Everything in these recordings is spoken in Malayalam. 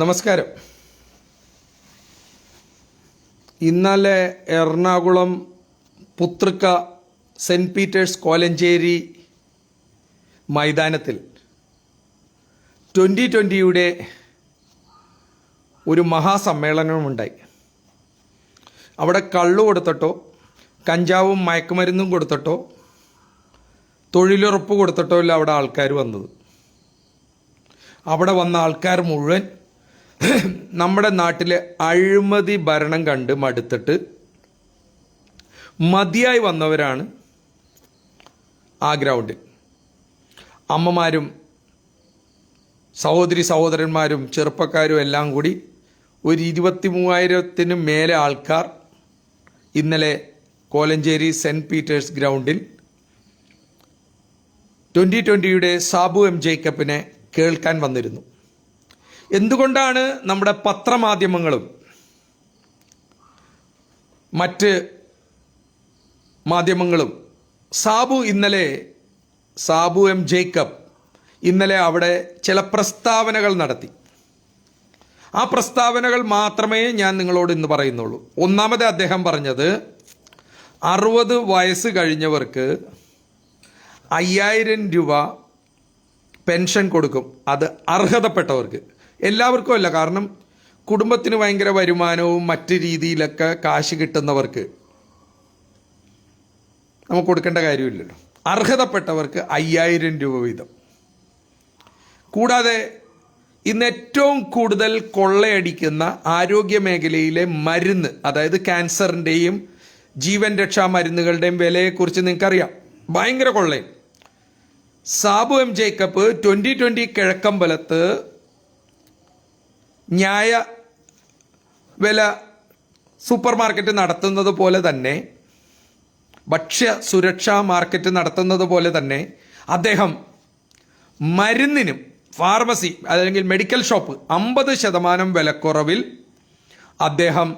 നമസ്കാരം. ഇന്നലെ എറണാകുളം പുത്രക്ക സെന്റ് പീറ്റേഴ്സ് കോലഞ്ചേരി മൈതാനത്തിൽ ട്വന്റി ട്വന്റിയുടെ ഒരു മഹാസമ്മേളനമുണ്ടായി. അവിടെ കള്ളു കൊടുത്തിട്ടോ കഞ്ചാവും മയക്കുമരുന്നും കൊടുത്തിട്ടോ തൊഴിലുറപ്പ് കൊടുത്തിട്ടോ ഇല്ല അവിടെ ആൾക്കാർ വന്നത്. അവിടെ വന്ന ആൾക്കാർ മുഴുവൻ നമ്മുടെ നാട്ടിലെ അഴിമതി ഭരണം കണ്ട് മടുത്തിട്ട് മതിയായി വന്നവരാണ് ആ ഗ്രൗണ്ടിൽ. അമ്മമാരും സഹോദരി സഹോദരന്മാരും ചെറുപ്പക്കാരും എല്ലാം കൂടി ഒരു ഇരുപത്തി മൂവായിരത്തിന് മേലെ ആൾക്കാർ ഇന്നലെ കോലഞ്ചേരി സെന്റ് പീറ്റേഴ്സ് ഗ്രൗണ്ടിൽ ട്വന്റി ട്വന്റിയുടെ സാബു എം ജേക്കബിനെ കേൾക്കാൻ വന്നിരുന്നു. എന്തുകൊണ്ടാണ് നമ്മുടെ പത്രമാധ്യമങ്ങളും മറ്റ് മാധ്യമങ്ങളും സാബു ഇന്നലെ സാബു എം ജേക്കബ് ഇന്നലെ അവിടെ ചില പ്രസ്താവനകൾ നടത്തി. ആ പ്രസ്താവനകൾ മാത്രമേ ഞാൻ നിങ്ങളോട് ഇന്ന് പറയുന്നുള്ളൂ. ഒന്നാമത് അദ്ദേഹം പറഞ്ഞത് അറുപത് വയസ്സ് കഴിഞ്ഞവർക്ക് അയ്യായിരം രൂപ പെൻഷൻ കൊടുക്കും. അത് അർഹതപ്പെട്ടവർക്ക്. എല്ലാവർക്കും അല്ല കാരണം കുടുംബത്തിന് ഭയങ്കര വരുമാനവും മറ്റ് രീതിയിലൊക്കെ കാശ് കിട്ടുന്നവർക്ക് നമുക്ക് കൊടുക്കേണ്ട കാര്യമില്ലല്ലോ. അർഹതപ്പെട്ടവർക്ക് അയ്യായിരം രൂപ വീതം. കൂടാതെ ഇന്ന് ഏറ്റവും കൂടുതൽ കൊള്ളയടിക്കുന്ന ആരോഗ്യ മേഖലയിലെ മരുന്ന് അതായത് ക്യാൻസറിന്റെയും ജീവൻ രക്ഷാ മരുന്നുകളുടെയും വിലയെക്കുറിച്ച് നിങ്ങൾക്കറിയാം. ഭയങ്കര കൊള്ളയും. Sabu M Jacob twenty twenty കിഴക്കമ്പലത്ത് ന്യായ വില സൂപ്പർ മാർക്കറ്റ് നടത്തുന്നത് പോലെ തന്നെ ഭക്ഷ്യ സുരക്ഷാ മാർക്കറ്റ് നടത്തുന്നത് പോലെ തന്നെ അദ്ദേഹം മരുന്നിനും ഫാർമസി അല്ലെങ്കിൽ മെഡിക്കൽ ഷോപ്പ് അമ്പത് ശതമാനം വിലക്കുറവിൽ അദ്ദേഹം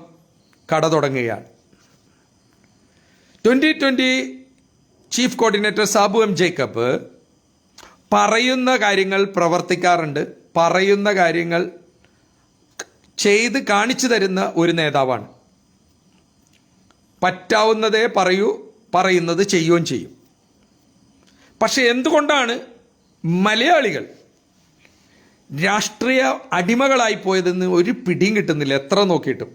കട തുടങ്ങുകയാണ്. Twenty twenty chief coordinator Sabu M Jacob പറയുന്ന കാര്യങ്ങൾ പ്രവർത്തിക്കാറുണ്ട് പറയുന്ന കാര്യങ്ങൾ ചെയ്ത് കാണിച്ചു തരുന്ന ഒരു നേതാവാണ്. പറ്റാവുന്നതേ പറയൂ പറയുന്നത് ചെയ്യുകയും ചെയ്യും. പക്ഷെ എന്തുകൊണ്ടാണ് മലയാളികൾ രാഷ്ട്രീയ അടിമകളായി പോയതെന്ന് ഒരു പിടിയും കിട്ടുന്നില്ല എത്ര നോക്കിയിട്ടും.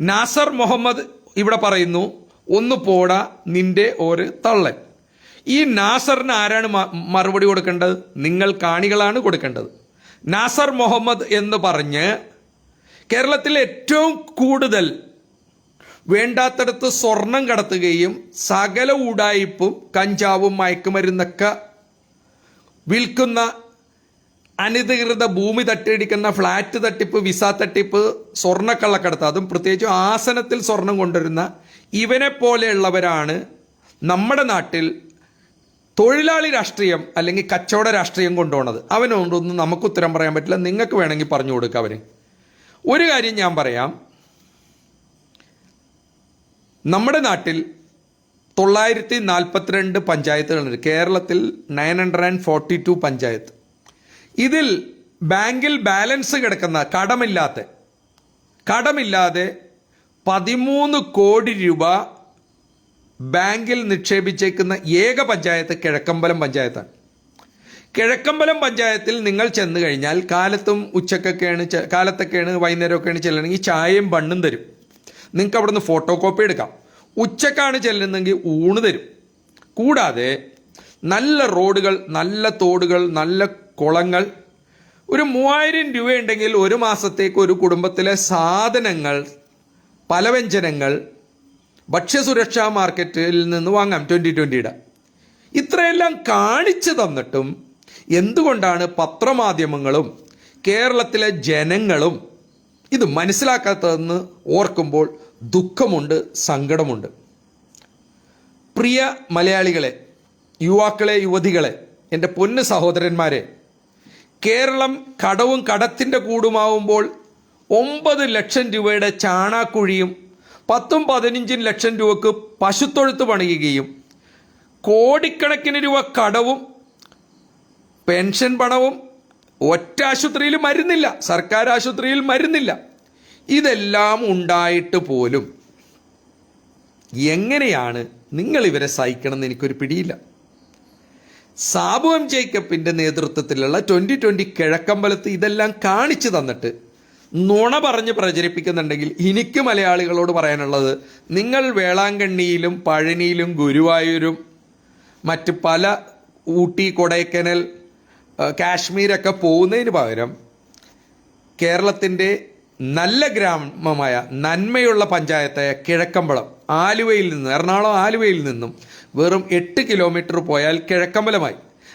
നാസർ മുഹമ്മദ് ഇവിടെ പറയുന്നു ഒന്ന് പോടാ നിന്റെ ഒരു തള്ളൻ. ഈ നാസറിന് ആരാണ് മറുപടി കൊടുക്കേണ്ടത്? നിങ്ങൾ കാണികളാണ് കൊടുക്കേണ്ടത്. നാസർ മുഹമ്മദ് എന്ന് പറഞ്ഞ് കേരളത്തിൽ ഏറ്റവും കൂടുതൽ വേണ്ടാത്തടത്ത് സ്വർണം കടത്തുകയും സകല ഉടായിപ്പും കഞ്ചാവും മയക്കുമരുന്നൊക്കെ വിൽക്കുന്ന അനധികൃത ഭൂമി തട്ടിയടിക്കുന്ന ഫ്ലാറ്റ് തട്ടിപ്പ് വിസ തട്ടിപ്പ് സ്വർണക്കള്ളക്കടത്ത്. അതും പ്രത്യേകിച്ച് ആസനത്തിൽ സ്വർണം കൊണ്ടുവരുന്ന ഇവനെ പോലെയുള്ളവരാണ് നമ്മുടെ നാട്ടിൽ തൊഴിലാളി രാഷ്ട്രീയം അല്ലെങ്കിൽ കച്ചവട രാഷ്ട്രീയം കൊണ്ടുപോണത്. അവനോണ്ടൊന്നും നമുക്ക് ഉത്തരം പറയാൻ പറ്റില്ല. നിങ്ങൾക്ക് വേണമെങ്കിൽ പറഞ്ഞു കൊടുക്കുക അവന്. ഒരു കാര്യം ഞാൻ പറയാം. നമ്മുടെ നാട്ടിൽ തൊള്ളായിരത്തി നാൽപ്പത്തിരണ്ട് പഞ്ചായത്തുകളുണ്ട്. കേരളത്തിൽ nine hundred and forty two panchayat. ഇതിൽ ബാങ്കിൽ ബാലൻസ് കിടക്കുന്ന കടമില്ലാത്ത കടമില്ലാതെ പതിമൂന്ന് കോടി രൂപ ബാങ്കിൽ നിക്ഷേപിച്ചേക്കുന്ന ഏക പഞ്ചായത്ത് കിഴക്കമ്പലം പഞ്ചായത്താണ്. കിഴക്കമ്പലം പഞ്ചായത്തിൽ നിങ്ങൾ ചെന്ന് കഴിഞ്ഞാൽ കാലത്തും ഉച്ചക്കൊക്കെയാണ് കാലത്തൊക്കെയാണ് വൈകുന്നേരമൊക്കെയാണ് ചെല്ലണമെങ്കിൽ ചായയും ബണ്ണും തരും. നിങ്ങൾക്ക് അവിടെ നിന്ന് ഫോട്ടോ കോപ്പി എടുക്കാം. ഉച്ചക്കാണ് ചെല്ലുന്നെങ്കിൽ ഊണ് തരും. കൂടാതെ നല്ല റോഡുകൾ നല്ല തോടുകൾ നല്ല കുളങ്ങൾ ഒരു മൂവായിരം രൂപയുണ്ടെങ്കിൽ ഒരു മാസത്തേക്ക് ഒരു കുടുംബത്തിലെ സാധനങ്ങൾ പലവ്യഞ്ജനങ്ങൾ ഭക്ഷ്യസുരക്ഷാ മാർക്കറ്റിൽ നിന്ന് വാങ്ങാം ട്വന്റി ട്വന്റിയുടെ ഇത്രയെല്ലാം കാണിച്ചു തന്നിട്ടും എന്തുകൊണ്ടാണ് പത്രമാധ്യമങ്ങളും കേരളത്തിലെ ജനങ്ങളും ഇത് മനസ്സിലാക്കാത്തതെന്ന് ഓർക്കുമ്പോൾ ദുഃഖമുണ്ട് സങ്കടമുണ്ട്. പ്രിയ മലയാളികളെ യുവാക്കളെ യുവതികളെ എന്റെ പൊന്ന് സഹോദരന്മാരെ കേരളം കടവും കടത്തിന്റെ കൂടുമാവുമ്പോൾ ഒമ്പത് ലക്ഷം രൂപയുടെ ചാണാക്കുഴിയും പത്തും പതിനഞ്ചും ലക്ഷം രൂപക്ക് പശുത്തൊഴുത്ത് പണിയുകയും കോടിക്കണക്കിന് രൂപ കടവും പെൻഷൻ പണവും ഒറ്റ ആശുപത്രിയിൽ മരുന്നില്ല സർക്കാർ ആശുപത്രിയിൽ മരുന്നില്ല. ഇതെല്ലാം ഉണ്ടായിട്ട് പോലും എങ്ങനെയാണ് നിങ്ങൾ ഇവരെ സഹിക്കണമെന്ന് എനിക്കൊരു പിടിയില്ല. സാബു എം ജേക്കബിന്റെ നേതൃത്വത്തിലുള്ള ട്വന്റി ട്വന്റി കിഴക്കമ്പലത്ത് ഇതെല്ലാം കാണിച്ചു തന്നിട്ട് നുണ പറഞ്ഞ് പ്രചരിപ്പിക്കുന്നുണ്ടെങ്കിൽ എനിക്ക് മലയാളികളോട് പറയാനുള്ളത് നിങ്ങൾ വേളാങ്കണ്ണിയിലും പഴനിയിലും ഗുരുവായൂരും മറ്റ് പല ഊട്ടി കൊടൈക്കനൽ കാശ്മീരൊക്കെ പോകുന്നതിന് പകരം കേരളത്തിന്റെ നല്ല ഗ്രാമമായ നന്മയുള്ള പഞ്ചായത്തായ കിഴക്കമ്പലം ആലുവയിൽ നിന്ന് എറണാകുളം ആലുവയിൽ നിന്നും വെറും എട്ട് കിലോമീറ്റർ പോയാൽ കിഴക്കമ്പലമായി.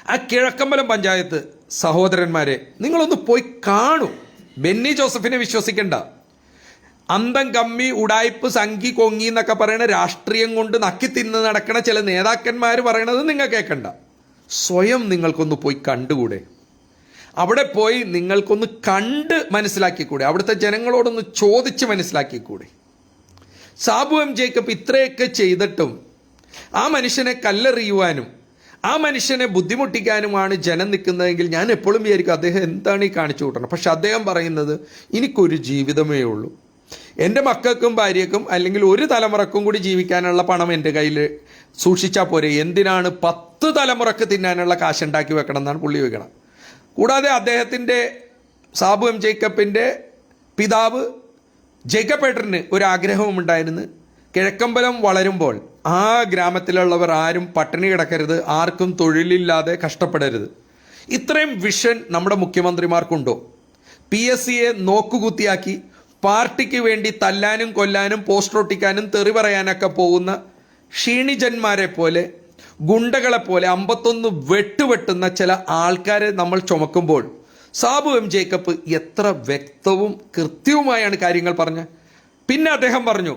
ആ കിഴക്കമ്പലം പഞ്ചായത്ത് സഹോദരന്മാരെ നിങ്ങളൊന്ന് പോയി കാണൂ. ബെന്നി ജോസഫിനെ വിശ്വസിക്കണ്ട. അന്തം കമ്മി ഉടായ്പ് സംഖി കൊങ്ങി എന്നൊക്കെ പറയുന്ന രാഷ്ട്രീയം കൊണ്ട് നക്കി തിന്ന് നടക്കണ ചില നേതാക്കന്മാർ പറയണത് നിങ്ങൾ കേൾക്കണ്ട സ്വയം നിങ്ങൾക്കൊന്ന് പോയി കണ്ടുകൂടെ. അവിടെ പോയി നിങ്ങൾക്കൊന്ന് കണ്ട് മനസ്സിലാക്കിക്കൂടെ. അവിടുത്തെ ജനങ്ങളോടൊന്ന് ചോദിച്ച് മനസ്സിലാക്കിക്കൂടെ. സാബു എം ജേക്കബ് ഇത്രയൊക്കെ ചെയ്തിട്ടും ആ മനുഷ്യനെ കല്ലെറിയുവാനും ആ മനുഷ്യനെ ബുദ്ധിമുട്ടിക്കാനുമാണ് ജനം നിൽക്കുന്നതെങ്കിൽ ഞാൻ എപ്പോഴും വിചാരിക്കും അദ്ദേഹം എന്താണ് ഈ കാണിച്ചു കൂട്ടണം പക്ഷെ അദ്ദേഹം പറയുന്നത് എനിക്കൊരു ജീവിതമേ ഉള്ളൂ. എന്റെ മക്കൾക്കും ഭാര്യക്കും അല്ലെങ്കിൽ ഒരു തലമുറക്കും കൂടി ജീവിക്കാനുള്ള പണം എന്റെ കയ്യിൽ സൂക്ഷിച്ചാൽ പോരെ. എന്തിനാണ് പത്ത് തലമുറയ്ക്ക് തിന്നാനുള്ള കാശുണ്ടാക്കി വെക്കണം എന്നാണ് പുള്ളി വെക്കണം കൂടാതെ അദ്ദേഹത്തിന്റെ സാബു എം ജേക്കബിന്റെ പിതാവ് ജേക്കബ് ഏട്ടന് ഒരു ആഗ്രഹവും ഉണ്ടായിരുന്നു. കിഴക്കമ്പലം വളരുമ്പോൾ ആ ഗ്രാമത്തിലുള്ളവർ ആരും പട്ടിണി കിടക്കരുത് ആർക്കും തൊഴിലില്ലാതെ കഷ്ടപ്പെടരുത്. ഇത്രയും വിഷൻ നമ്മുടെ മുഖ്യമന്ത്രിമാർക്കുണ്ടോ? പി എസ് സിയെ നോക്കുകുത്തിയാക്കി പാർട്ടിക്ക് വേണ്ടി തല്ലാനും കൊല്ലാനും പോസ്റ്റർ ഒട്ടിക്കാനും തെറി പറയാനൊക്കെ പോകുന്ന ക്ഷീണിജന്മാരെ പോലെ ഗുണ്ടകളെ പോലെ അമ്പത്തൊന്ന് വെട്ടുവെട്ടുന്ന ചില ആൾക്കാരെ നമ്മൾ ചുമക്കുമ്പോൾ സാബു എം ജേക്കബ് എത്ര വ്യക്തവും കൃത്യവുമായാണ് കാര്യങ്ങൾ പറഞ്ഞത്. പിന്നെ അദ്ദേഹം പറഞ്ഞു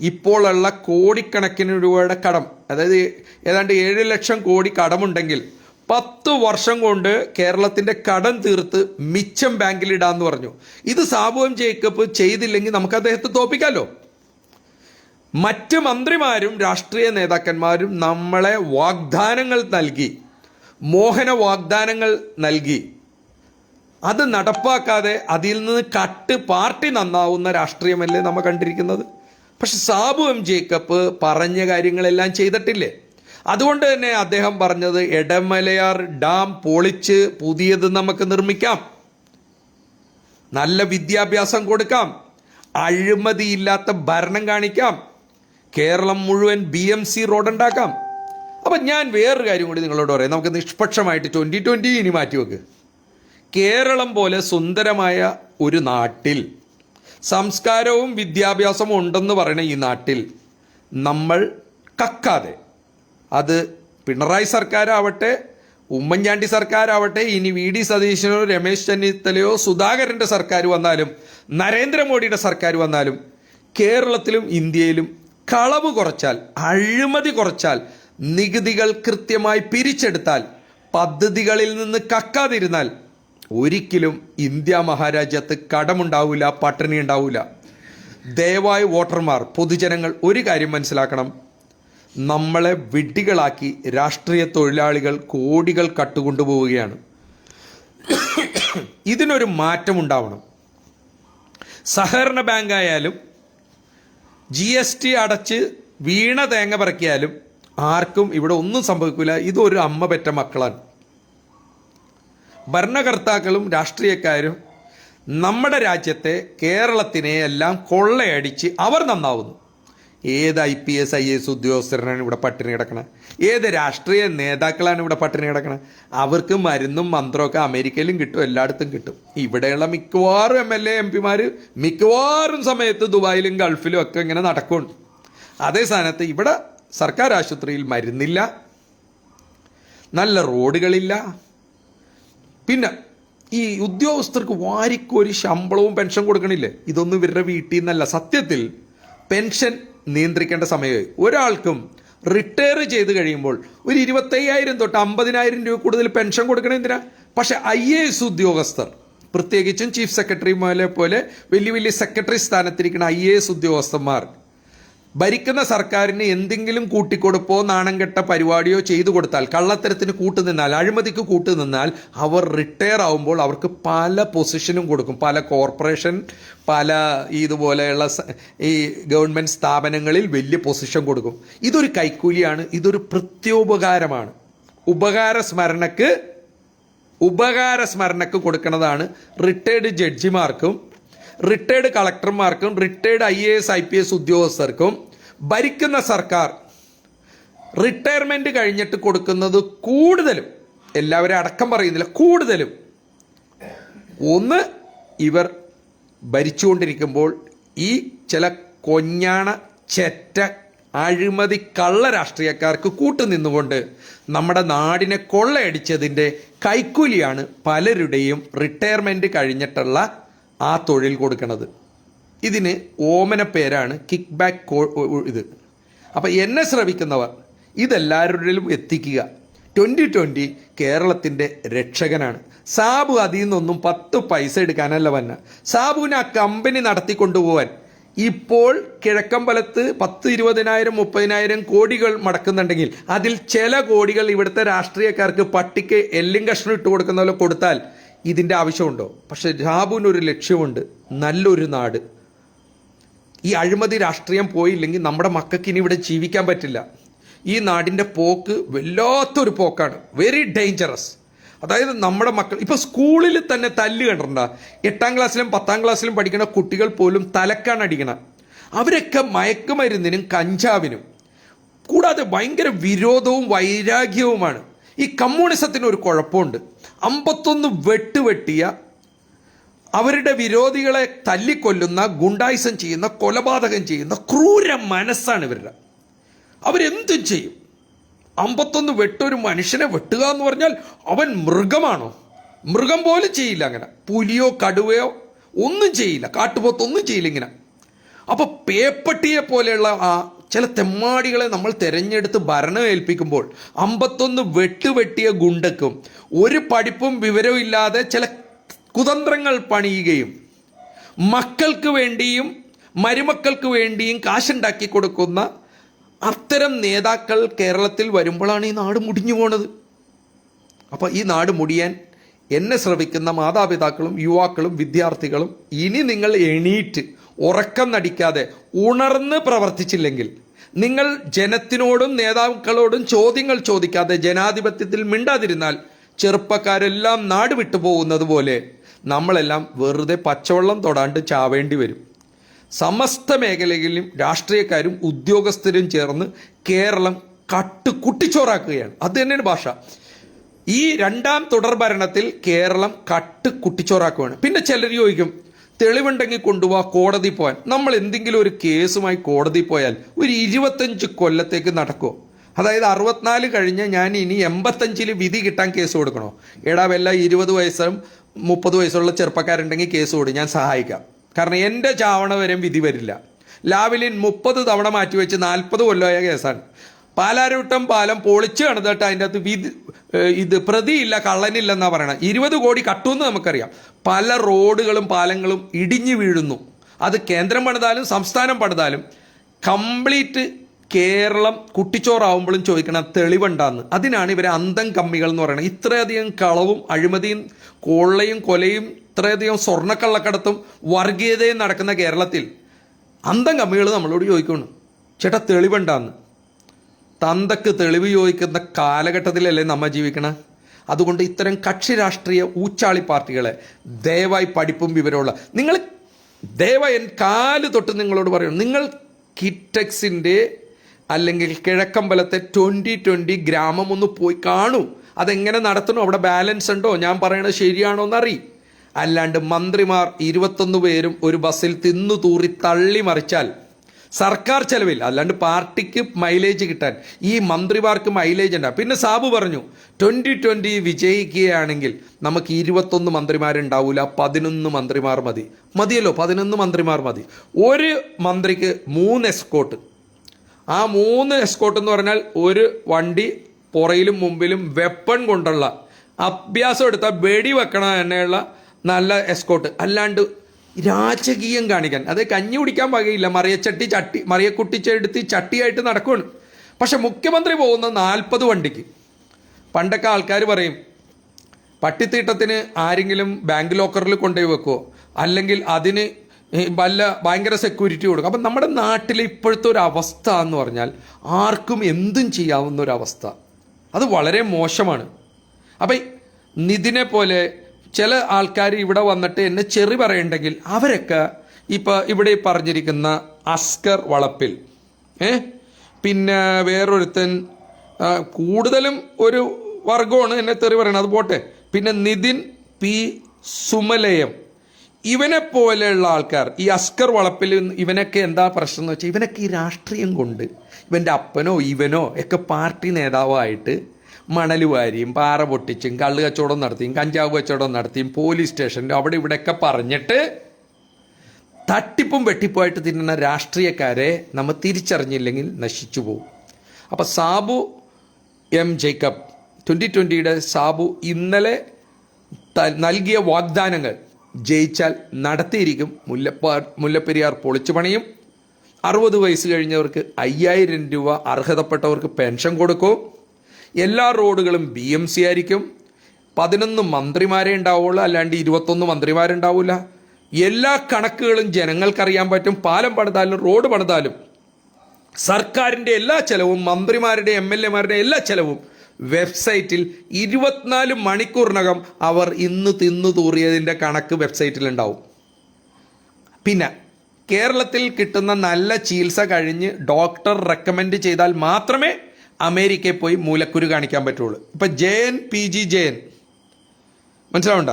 ഇപ്പോഴുള്ള കോടിക്കണക്കിന് രൂപയുടെ കടം അതായത് ഏതാണ്ട് ഏഴ് ലക്ഷം കോടി കടമുണ്ടെങ്കിൽ പത്ത് വർഷം കൊണ്ട് കേരളത്തിന്റെ കടം തീർത്ത് മിച്ചം ബാങ്കിൽ ബാങ്കിലിടാന്ന് പറഞ്ഞു. ഇത് സാബുവം ജേക്കബ് ചെയ്തില്ലെങ്കിൽ നമുക്ക് അദ്ദേഹത്തെ തോപ്പിക്കാമല്ലോ മറ്റ് മന്ത്രിമാരും രാഷ്ട്രീയ നേതാക്കന്മാരും നമ്മളെ വാഗ്ദാനങ്ങൾ നൽകി മോഹന വാഗ്ദാനങ്ങൾ നൽകി. അത് നടപ്പാക്കാതെ അതിൽ നിന്ന് കട്ട് പാർട്ടി നന്നാവുന്ന രാഷ്ട്രീയമല്ലേ നമ്മൾ കണ്ടിരിക്കുന്നത്? പക്ഷെ സാബു എം ജേക്കബ് പറഞ്ഞ കാര്യങ്ങളെല്ലാം ചെയ്തിട്ടില്ലേ? അതുകൊണ്ട് തന്നെ അദ്ദേഹം പറഞ്ഞത് എടമലയാർ ഡാം പൊളിച്ച് പുതിയത് നമുക്ക് നിർമ്മിക്കാം. നല്ല വിദ്യാഭ്യാസം കൊടുക്കാം. അഴിമതിയില്ലാത്ത ഭരണം കാണിക്കാം. കേരളം മുഴുവൻ ബി എം സി റോഡ് ഉണ്ടാക്കാം അപ്പം ഞാൻ വേറൊരു കാര്യം കൂടി നിങ്ങളോട് പറയാം. നമുക്ക് നിഷ്പക്ഷമായിട്ട് ട്വന്റി ട്വന്റി ഇനി മാറ്റി വെക്ക് കേരളം പോലെ സുന്ദരമായ ഒരു നാട്ടിൽ സംസ്കാരവും വിദ്യാഭ്യാസവും ഉണ്ടെന്ന് പറയുന്ന ഈ നാട്ടിൽ നമ്മൾ കക്കാതെ. അത് പിണറായി സർക്കാരാവട്ടെ ഉമ്മൻചാണ്ടി സർക്കാരാവട്ടെ ഇനി വി ഡി സതീശനോ രമേശ് ചെന്നിത്തലയോ സുധാകരന്റെ സർക്കാർ വന്നാലും നരേന്ദ്രമോദിയുടെ സർക്കാർ വന്നാലും കേരളത്തിലും ഇന്ത്യയിലും കളവ് കുറച്ചാൽ അഴിമതി കുറച്ചാൽ നികുതികൾ കൃത്യമായി പിരിച്ചെടുത്താൽ പദ്ധതികളിൽ നിന്ന് കക്കാതിരുന്നാൽ ഒരിക്കലും ഇന്ത്യ മഹാരാജ്യത്ത് കടമുണ്ടാവില്ല പട്ടിണി ഉണ്ടാവില്ല ദയവായി വോട്ടർമാർ പൊതുജനങ്ങൾ ഒരു കാര്യം മനസ്സിലാക്കണം. നമ്മളെ വിഡ്ഢികളാക്കി രാഷ്ട്രീയ തൊഴിലാളികൾ കോടികൾ കട്ടുകൊണ്ടുപോവുകയാണ്. ഇതിനൊരു മാറ്റം ഉണ്ടാവണം സഹകരണ ബാങ്ക് ആയാലും ജി എസ് ടി അടച്ച് വീണ തേങ്ങ പറക്കിയാലും ആർക്കും ഇവിടെ ഒന്നും സംഭവിക്കില്ല ഇതൊരു അമ്മ പെറ്റ മക്കളാണ്. ഭരണകർത്താക്കളും രാഷ്ട്രീയക്കാരും നമ്മുടെ രാജ്യത്തെ കേരളത്തിനെ എല്ലാം കൊള്ളയടിച്ച് അവർ നന്നാവുന്നു. ഏത് I P S I A ഉദ്യോഗസ്ഥരാണ് ഇവിടെ പട്ടിണി കിടക്കണത് ഏത് രാഷ്ട്രീയ നേതാക്കളാണ് ഇവിടെ പട്ടിണി കിടക്കണത് അവർക്ക് മരുന്നും മന്ത്രമൊക്കെ അമേരിക്കയിലും കിട്ടും എല്ലായിടത്തും കിട്ടും. ഇവിടെയുള്ള മിക്കവാറും എം എൽ എ എം പിമാർ മിക്കവാറും സമയത്ത് ദുബായിലും ഗൾഫിലും ഒക്കെ ഇങ്ങനെ നടക്കുന്നുണ്ട്. അതേ സ്ഥാനത്ത് ഇവിടെ സർക്കാർ ആശുപത്രിയിൽ മരുന്നില്ല നല്ല റോഡുകളില്ല പിന്നെ ഈ ഉദ്യോഗസ്ഥർക്ക് വാരിക്കൊരു ശമ്പളവും പെൻഷൻ കൊടുക്കണില്ലേ? ഇതൊന്നും ഇവരുടെ വീട്ടിൽ നിന്നല്ല. സത്യത്തിൽ പെൻഷൻ നിയന്ത്രിക്കേണ്ട സമയമായി. ഒരാൾക്കും റിട്ടയർ ചെയ്ത് കഴിയുമ്പോൾ ഒരു ഇരുപത്തയ്യായിരം തൊട്ട് അമ്പതിനായിരം രൂപ കൂടുതൽ പെൻഷൻ കൊടുക്കണം എന്തിനാ? പക്ഷെ ഐ എ എസ് ഉദ്യോഗസ്ഥർ പ്രത്യേകിച്ചും ചീഫ് സെക്രട്ടറിമാരെ പോലെ വലിയ വലിയ സെക്രട്ടറി സ്ഥാനത്തിരിക്കുന്ന ഐ എ എസ് ഉദ്യോഗസ്ഥന്മാർ ഭരിക്കുന്ന സർക്കാരിന് എന്തെങ്കിലും കൂട്ടിക്കൊടുപ്പോ നാണം കെട്ട പരിപാടിയോ ചെയ്തു കൊടുത്താൽ കള്ളത്തരത്തിന് കൂട്ടുനിന്നാൽ അഴിമതിക്ക് കൂട്ടുനിന്നാൽ അവർ റിട്ടയർ ആവുമ്പോൾ അവർക്ക് പല പൊസിഷനും കൊടുക്കും. പല കോർപ്പറേഷൻ പല ഇതുപോലെയുള്ള ഈ ഗവൺമെന്റ് സ്ഥാപനങ്ങളിൽ വലിയ പൊസിഷൻ കൊടുക്കും. ഇതൊരു കൈക്കൂലിയാണ് ഇതൊരു പ്രത്യോപകാരമാണ്. ഉപകാര സ്മരണക്ക് ഉപകാര സ്മരണക്ക് കൊടുക്കുന്നതാണ് റിട്ടയർഡ് ജഡ്ജിമാർക്കും retired കളക്ടർമാർക്കും retired I A S I P S ഉദ്യോഗസ്ഥർക്കും ഭരിക്കുന്ന സർക്കാർ റിട്ടയർമെന്റ് കഴിഞ്ഞിട്ട് കൊടുക്കുന്നത് കൂടുതലും എല്ലാവരും അടക്കം പറയുന്നില്ല കൂടുതലും. ഒന്ന് ഇവർ ഭരിച്ചുകൊണ്ടിരിക്കുമ്പോൾ ഈ ചില കൊഞ്ഞാണ ചെറ്റ അഴിമതി കള്ള രാഷ്ട്രീയക്കാർക്ക് കൂട്ടുനിന്നുകൊണ്ട് നമ്മുടെ നാടിനെ കൊള്ളയടിച്ചതിന്റെ കൈക്കൂലിയാണ് പലരുടെയും റിട്ടയർമെന്റ് കഴിഞ്ഞിട്ടുള്ള ആ തൊഴിൽ കൊടുക്കണത്. ഇതിന് ഓമന പേരാണ് കിക്ക് ബാക്ക് ഇത്. അപ്പോൾ എന്നെ ശ്രവിക്കുന്നവർ ഇതെല്ലാവരുടെയും എത്തിക്കുക. ട്വന്റി ട്വന്റി കേരളത്തിന്റെ രക്ഷകനാണ്. സാബു അതിൽ നിന്നൊന്നും പത്ത് പൈസ എടുക്കാനല്ല വന്ന. സാബുവിന് ആ കമ്പനി നടത്തിക്കൊണ്ടുപോകാൻ ഇപ്പോൾ കിഴക്കമ്പലത്ത് പത്ത് ഇരുപതിനായിരം മുപ്പതിനായിരം കോടികൾ മടക്കുന്നുണ്ടെങ്കിൽ അതിൽ ചില കോടികൾ ഇവിടുത്തെ രാഷ്ട്രീയക്കാർക്ക് പട്ടിക്ക് എല്ലും കഷ്ണം ഇട്ട് കൊടുക്കുന്ന പോലെ കൊടുത്താൽ ഇതിന്റെ ആവശ്യമുണ്ടോ? പക്ഷെ രാബുവിനൊരു ലക്ഷ്യമുണ്ട്. നല്ലൊരു നാട്. ഈ അഴിമതി രാഷ്ട്രീയം പോയില്ലെങ്കിൽ നമ്മുടെ മക്കൾക്ക് ഇനി ഇവിടെ ജീവിക്കാൻ പറ്റില്ല. ഈ നാടിന്റെ പോക്ക് വല്ലാത്തൊരു പോക്കാണ്. വെരി ഡേഞ്ചറസ് അതായത് നമ്മുടെ മക്കൾ ഇപ്പോൾ സ്കൂളിൽ തന്നെ തല്ല് കണ്ടിട്ടുണ്ടോ? എട്ടാം ക്ലാസ്സിലും പത്താം ക്ലാസ്സിലും പഠിക്കുന്ന കുട്ടികൾ പോലും തലക്കാണ് അടിക്കണം. അവരൊക്കെ മയക്കുമരുന്നിനും കഞ്ചാവിനും. കൂടാതെ ഭയങ്കര വിരോധവും വൈരാഗ്യവുമാണ്. ഈ കമ്മ്യൂണിസത്തിന് ഒരു കുഴപ്പമുണ്ട്. അമ്പത്തൊന്ന് വെട്ടുവെട്ടിയ അവരുടെ വിരോധികളെ തല്ലിക്കൊല്ലുന്ന ഗുണ്ടായിസം ചെയ്യുന്ന കൊലപാതകം ചെയ്യുന്ന ക്രൂര മനസ്സാണ് ഇവരുടെ. അവരെന്തും ചെയ്യും. അമ്പത്തൊന്ന് വെട്ടൊരു മനുഷ്യനെ വെട്ടുക എന്ന് പറഞ്ഞാൽ അവൻ മൃഗമാണോ? മൃഗം പോലും ചെയ്യില്ല അങ്ങനെ. പുലിയോ കടുവയോ ഒന്നും ചെയ്യില്ല. കാട്ടുപോത്തൊന്നും ചെയ്യില്ല ഇങ്ങനെ. അപ്പോൾ പേപ്പട്ടിയെ പോലെയുള്ള ആ ചില തെമ്മാടികളെ നമ്മൾ തിരഞ്ഞെടുത്ത് ഭരണം ഏൽപ്പിക്കുമ്പോൾ അമ്പത്തൊന്ന് വെട്ടുവെട്ടിയ ഗുണ്ടക്കും ഒരു പഠിപ്പും വിവരവും ഇല്ലാതെ ചില കുതന്ത്രങ്ങൾ പണിയുകയും മക്കൾക്ക് വേണ്ടിയും മരുമക്കൾക്ക് വേണ്ടിയും കാശുണ്ടാക്കി കൊടുക്കുന്ന അത്തരം നേതാക്കൾ കേരളത്തിൽ വരുമ്പോഴാണ് ഈ നാട് മുടിഞ്ഞു പോണത്. അപ്പോൾ ഈ നാട് മുടിയാൻ എന്നെ ശ്രമിക്കുന്ന മാതാപിതാക്കളും യുവാക്കളും വിദ്യാർത്ഥികളും ഇനി നിങ്ങൾ എണീറ്റ് ഉറക്കം നടിക്കാതെ ഉണർന്ന് പ്രവർത്തിച്ചില്ലെങ്കിൽ നിങ്ങൾ ജനത്തിനോടും നേതാക്കളോടും ചോദ്യങ്ങൾ ചോദിക്കാതെ ജനാധിപത്യത്തിൽ മിണ്ടാതിരുന്നാൽ ചെറുപ്പക്കാരെല്ലാം നാട് വിട്ടു പോകുന്നത് പോലെ നമ്മളെല്ലാം വെറുതെ പച്ചവെള്ളം തൊടാണ്ട് ചാവേണ്ടി വരും. സമസ്ത മേഖലകളിലും രാഷ്ട്രീയക്കാരും ഉദ്യോഗസ്ഥരും ചേർന്ന് കേരളം കട്ട് കുട്ടിച്ചോറാക്കുകയാണ് അത് തന്നെയാണ് ഭാഷ. ഈ രണ്ടാം തുടർ ഭരണത്തിൽ കേരളം കട്ട് കുട്ടിച്ചോറാക്കുകയാണ് പിന്നെ ചിലർ ചോദിക്കും തെളിവുണ്ടെങ്കിൽ കൊണ്ടുപോവാ കോടതി പോകാൻ നമ്മൾ എന്തെങ്കിലും ഒരു കേസുമായി കോടതി പോയാൽ ഒരു ഇരുപത്തഞ്ച് കൊല്ലത്തേക്ക് നടക്കുമോ അതായത് അറുപത്തിനാല് കഴിഞ്ഞ് ഞാൻ ഇനി എൺപത്തഞ്ചിൽ വിധി കിട്ടാൻ കേസ് കൊടുക്കണോ? എടാ വല്ല ഇരുപത് വയസ്സും മുപ്പത് വയസ്സുള്ള ചെറുപ്പക്കാരുണ്ടെങ്കിൽ കേസ് കൊടുക്കും ഞാൻ സഹായിക്കാം. കാരണം എന്റെ ചാവണ വരെയും വിധി വരില്ല. ലാവിലിൻ മുപ്പത് തവണ മാറ്റിവെച്ച് നാൽപ്പത് കൊല്ലമായ കേസാണ്. പാലാരൂട്ടം പാലം പൊളിച്ച് കണതിട്ട് അതിന്റെ അകത്ത് വിധി ഇത് പ്രതിയില്ല കള്ളനില്ലെന്നാ പറയണത് ഇരുപത് കോടി കട്ടുമെന്ന് നമുക്കറിയാം. പല റോഡുകളും പാലങ്ങളും ഇടിഞ്ഞു വീഴുന്നു. അത് കേന്ദ്രം പണിതാലും സംസ്ഥാനം പണിതാലും കംപ്ലീറ്റ് കേരളം കുട്ടിച്ചോറാവുമ്പോഴും ചോദിക്കണം തെളിവുണ്ടാന്ന്. അതിനാണ് ഇവരെ അന്തം കമ്മികൾ എന്ന് പറയുന്നത് ഇത്രയധികം കളവും അഴിമതിയും കൊള്ളയും കൊലയും ഇത്രയധികം സ്വർണക്കള്ളക്കടത്തും വർഗീയതയും നടക്കുന്ന കേരളത്തിൽ അന്തം കമ്മികൾ നമ്മളോട് ചോദിക്കുന്നു. ചേട്ടാ തെളിവുണ്ടാന്ന്. തന്തക്ക് തെളിവ് ചോദിക്കുന്ന കാലഘട്ടത്തിലല്ലേ നമ്മൾ ജീവിക്കണ? അതുകൊണ്ട് ഇത്തരം കക്ഷി രാഷ്ട്രീയ ഊച്ചാളി പാർട്ടികളെ ദയവായി പഠിപ്പും വിവരമുള്ള നിങ്ങൾ ദയവായി കാൽ തൊട്ട് നിങ്ങളോട് പറയണം. നിങ്ങൾ കിറ്റക്സിന്റെ അല്ലെങ്കിൽ കിഴക്കമ്പലത്തെ ട്വന്റി ട്വന്റി ഗ്രാമം ഒന്ന് പോയി കാണൂ. അതെങ്ങനെ നടത്തണോ? അവിടെ ബാലൻസ് ഉണ്ടോ? ഞാൻ പറയണത് ശരിയാണോ എന്നറി. അല്ലാണ്ട് മന്ത്രിമാർ ഇരുപത്തൊന്ന് പേരും ഒരു ബസ്സിൽ തിന്നു തൂറി തള്ളി മറിച്ചാൽ സർക്കാർ ചെലവിൽ അല്ലാണ്ട് പാർട്ടിക്ക് മൈലേജ് കിട്ടാൻ. ഈ മന്ത്രിമാർക്ക് മൈലേജ് ഉണ്ടാകും പിന്നെ സാബു പറഞ്ഞു ട്വന്റി ട്വന്റി വിജയിക്കുകയാണെങ്കിൽ നമുക്ക് ഇരുപത്തൊന്ന് മന്ത്രിമാരുണ്ടാവില്ല പതിനൊന്ന് മന്ത്രിമാർ മതി. മതിയല്ലോ പതിനൊന്ന് മന്ത്രിമാർ മതി. ഒരു മന്ത്രിക്ക് മൂന്ന് എസ്കോട്ട് ആ മൂന്ന് എസ്കോട്ട് എന്ന് പറഞ്ഞാൽ ഒരു വണ്ടി പുറയിലും മുമ്പിലും വെപ്പൺ കൊണ്ടുള്ള അഭ്യാസം എടുത്താൽ വെടി വെക്കണ തന്നെയുള്ള നല്ല എസ്കോട്ട് അല്ലാണ്ട് രാജകീയം കാണിക്കാൻ. അത് കഞ്ഞി കുടിക്കാൻ വകയില്ല. മറിയച്ചട്ടി ചട്ടി മറിയക്കുട്ടിച്ചെടുത്ത് ചട്ടിയായിട്ട് നടക്കുകയാണ് പക്ഷെ മുഖ്യമന്ത്രി പോകുന്ന നാൽപ്പത് വണ്ടിക്ക്. പണ്ടൊക്കെ ആൾക്കാർ പറയും പട്ടിത്തീട്ടത്തിന് ആരെങ്കിലും ബാങ്ക് ലോക്കറിൽ കൊണ്ടുപോയി വെക്കുമോ അല്ലെങ്കിൽ അതിന് വല്ല ഭയങ്കര സെക്യൂരിറ്റി കൊടുക്കും. അപ്പം നമ്മുടെ നാട്ടിലെ ഇപ്പോഴത്തെ ഒരു അവസ്ഥ എന്ന് പറഞ്ഞാൽ ആർക്കും എന്തും ചെയ്യാവുന്ന ഒരു അവസ്ഥ. അത് വളരെ മോശമാണ്. അപ്പം നിതിനെ പോലെ ചില ആൾക്കാർ ഇവിടെ വന്നിട്ട് എന്നെ ചെറി പറയണ്ടെങ്കിൽ അവരൊക്കെ ഇപ്പം ഇവിടെ പറഞ്ഞിരിക്കുന്ന അസ്കർ വളപ്പിൽ ഏ? പിന്നെ വേറൊരുത്തൻ കൂടുതലും ഒരു വർഗമാണ് എന്നെ തെറി പറയുന്നത് അത് പോട്ടെ. പിന്നെ നിതിൻ പി സുമലയം. ഇവനെ പോലെയുള്ള ആൾക്കാർ ഈ അസ്കർ വളപ്പിൽ ഇവനൊക്കെ എന്താ പ്രശ്നം എന്ന് വെച്ചാൽ ഇവനൊക്കെ ഈ രാഷ്ട്രീയം കൊണ്ട് ഇവന്റെ അപ്പനോ ഇവനോ ഒക്കെ പാർട്ടി നേതാവായിട്ട് മണൽ വാരിയും പാറ പൊട്ടിച്ചും കള്ള് കച്ചവടം നടത്തിയും കഞ്ചാവ് കച്ചവടം നടത്തിയും പോലീസ് സ്റ്റേഷനിലും അവിടെ ഇവിടെയൊക്കെ പറഞ്ഞിട്ട് തട്ടിപ്പും വെട്ടിപ്പുമായിട്ട് തിന്നുന്ന രാഷ്ട്രീയക്കാരെ നമ്മൾ തിരിച്ചറിഞ്ഞില്ലെങ്കിൽ നശിച്ചു പോകും അപ്പോൾ സാബു എം ജേക്കബ് ട്വന്റി ട്വന്റിയുടെ സാബു ഇന്നലെ നൽകിയ വാഗ്ദാനങ്ങൾ ജയിച്ചാൽ നടത്തിയിരിക്കും. മുല്ലപ്പാർ മുല്ലപ്പെരിയാർ പൊളിച്ചു പണിയും. അറുപത് വയസ്സ് കഴിഞ്ഞവർക്ക് അയ്യായിരം രൂപ അർഹതപ്പെട്ടവർക്ക് പെൻഷൻ കൊടുക്കും. എല്ലാ റോഡുകളും ബി എം സി ആയിരിക്കും. പതിനൊന്ന് മന്ത്രിമാരെ ഉണ്ടാവുള്ളൂ അല്ലാണ്ട് ഇരുപത്തൊന്ന് മന്ത്രിമാരുണ്ടാവില്ല എല്ലാ കണക്കുകളും ജനങ്ങൾക്കറിയാൻ പറ്റും. പാലം പണിതാലും റോഡ് പണിതാലും സർക്കാരിന്റെ എല്ലാ ചെലവും മന്ത്രിമാരുടെ എം എൽ എമാരുടെ എല്ലാ ചെലവും വെബ്സൈറ്റിൽ ഇരുപത്തിനാല് മണിക്കൂറിനകം അവർ ഇന്ന് തിന്നു തൂറിയതിന്റെ കണക്ക് വെബ്സൈറ്റിൽ ഉണ്ടാവും. പിന്നെ കേരളത്തിൽ കിട്ടുന്ന നല്ല ചികിത്സ കഴിഞ്ഞ് ഡോക്ടർ റെക്കമെൻഡ് ചെയ്താൽ മാത്രമേ അമേരിക്കയിൽ പോയി മൂലക്കുരു കാണിക്കാൻ പറ്റുള്ളൂ. ഇപ്പം ജയൻ പി ജി ജയൻ. മനസ്സിലാവണ്ട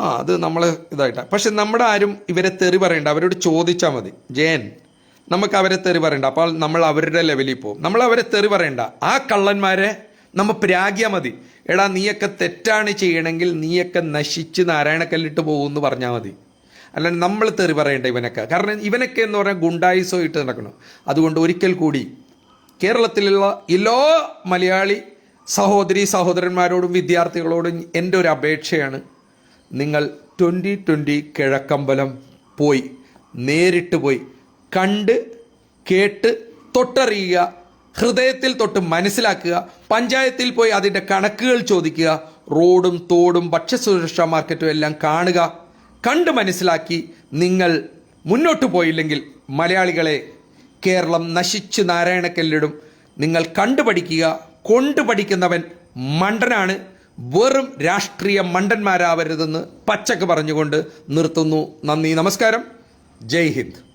ആ അത് നമ്മൾ ഇതായിട്ടാണ് പക്ഷെ നമ്മുടെ ആരും ഇവരെ തെറി പറയണ്ട. അവരോട് ചോദിച്ചാൽ മതി. ജയൻ നമുക്ക് അവരെ തെറി പറയണ്ട. അപ്പോൾ നമ്മൾ അവരുടെ ലെവലിൽ പോകും. നമ്മൾ അവരെ തെറി പറയണ്ട. ആ കള്ളന്മാരെ നമ്മൾ പ്രാഗ്യ മതി. എടാ നീയൊക്കെ തെറ്റാണ് ചെയ്യണമെങ്കിൽ നീയൊക്കെ നശിച്ച് നാരായണക്കല്ലിട്ട് പോകുമെന്ന് പറഞ്ഞാൽ മതി. അല്ലാണ്ട് നമ്മൾ തെറി പറയണ്ട ഇവനൊക്കെ. കാരണം ഇവനൊക്കെ എന്ന് പറഞ്ഞാൽ ഗുണ്ടായിസോ ഇട്ട് നടക്കണം. അതുകൊണ്ട് ഒരിക്കൽ കൂടി കേരളത്തിലുള്ള എല്ലാ മലയാളി സഹോദരി സഹോദരന്മാരോടും വിദ്യാർത്ഥികളോടും എന്റെ ഒരു അപേക്ഷയാണ്. നിങ്ങൾ ട്വന്റി ട്വന്റി കിഴക്കമ്പലം പോയി നേരിട്ട് പോയി കണ്ട് കേട്ട് തൊട്ടറിയുക ഹൃദയത്തിൽ തൊട്ട് മനസ്സിലാക്കുക പഞ്ചായത്തിൽ പോയി അതിന്റെ കണക്കുകൾ ചോദിക്കുക റോഡും തോടും ഭക്ഷ്യസുരക്ഷാ മാർക്കറ്റും എല്ലാം കാണുക കണ്ട് മനസ്സിലാക്കി നിങ്ങൾ മുന്നോട്ട് പോയില്ലെങ്കിൽ മലയാളികളെ കേരളം നശിച്ച് നാരായണക്കല്ലിടും. നിങ്ങൾ കണ്ടുപഠിക്കുക. കൊണ്ടുപഠിക്കുന്നവൻ മണ്ടനാണ്. വെറും രാഷ്ട്രീയ മണ്ടന്മാരാവരുതെന്ന് പച്ചക്ക് പറഞ്ഞുകൊണ്ട് നിർത്തുന്നു. നന്ദി നമസ്കാരം. ജയ് ഹിന്ദ്.